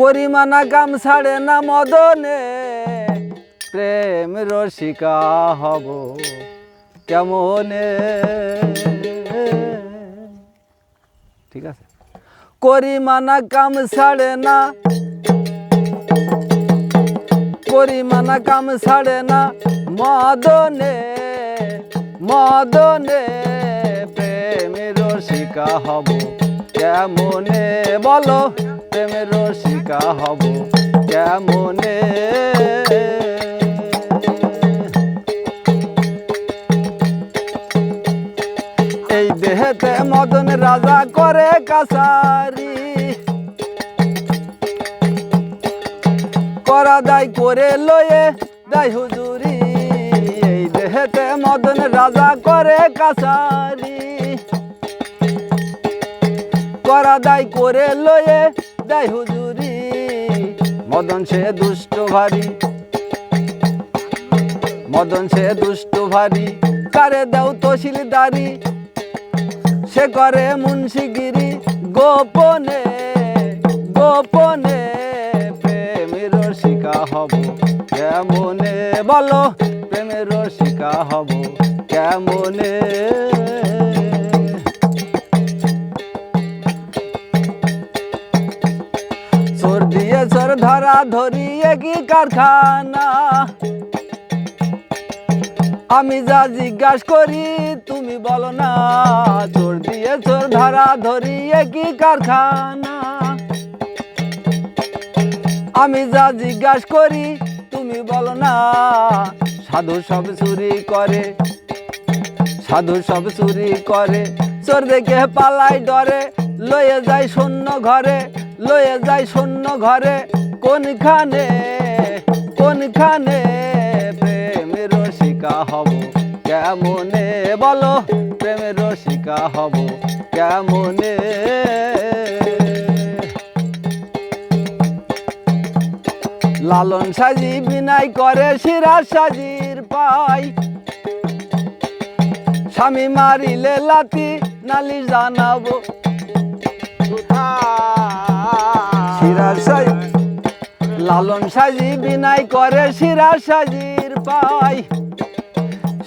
করিমানা গাম ছাড়ে না মদনে প্রেম রসিকা হব কেমনে? ঠিক আছে। করিমানা কাম ছাড়ে না, করিমানা কাম ছাড়ে না মদনে মদনে প্রেমের রসিকা হব কেমনে? বলো, প্রেমের রসিকা হব কেমনে? এই দেহেতে মদন রাজা করে কাছারি। করা দায় করে লয়ে দায় হুজুরি। এই দেহেতে মদন রাজা করে কাছারি। করা দায় করে লয়ে দায় হুজুরি। মদন সে দুষ্ট ভারী। মদন সে দুষ্ট ভারী। কারে দাও তহসিলদারি? সে করে মুন্সিগিরি। গোপনে গোপনে প্রেমের রসিকা হব। কেমনে বলো, প্রেমের রসিকা হব। কেমনে চোর ধরা ধরি কি কারখানা? আমি যা জিজ্ঞাসা করি তুমি বলো না। চোর দিয়ে চোর ধরা ধরি কি কারখানা? আমি যা জিজ্ঞাসা করি তুমি বলো না। সাধু সব চুরি করে, সাধু সব চুরি করে। চোর দেখে পালাই ডরে, লয়ে যায় শূন্য ঘরে। লয়ে যায় শূন্য ঘরে। কোনখানে কোনখানে প্রেমের রসিকা হব? কেমনে বলো, প্রেমের রসিকা হব? কেমনে? লালন সাজি বিনাই করে সিরাজ সাজির পাই। স্বামী মারিলে লাতি, নালিশ জানাব। সিরাজ লালন সাজি বিনাই করে সিরাজ সাজির পাই।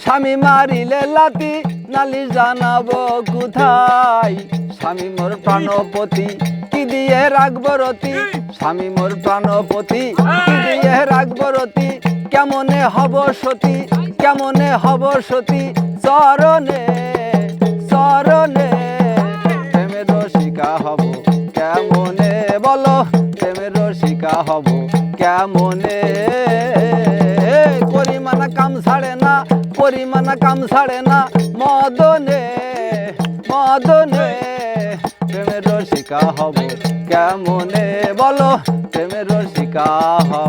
স্বামী মারিলে লাতি নালিশ জানাব কোথায়? স্বামী মোর প্রাণপতি, কি দিয়ে রাখব রতি? স্বামী মোর প্রাণপতি, কি দিয়ে রাখব রতি? কেমনে হব সতী? কেমনে হব সতী? চরণে চরণে। কেমনে পরিমানা কাম ছাড়ে না পরিমানা কাম ছাড়ে না। মদনে মদনে, প্রেমের রসিকা হব কেমনে? বলো, প্রেমের রসিকা হব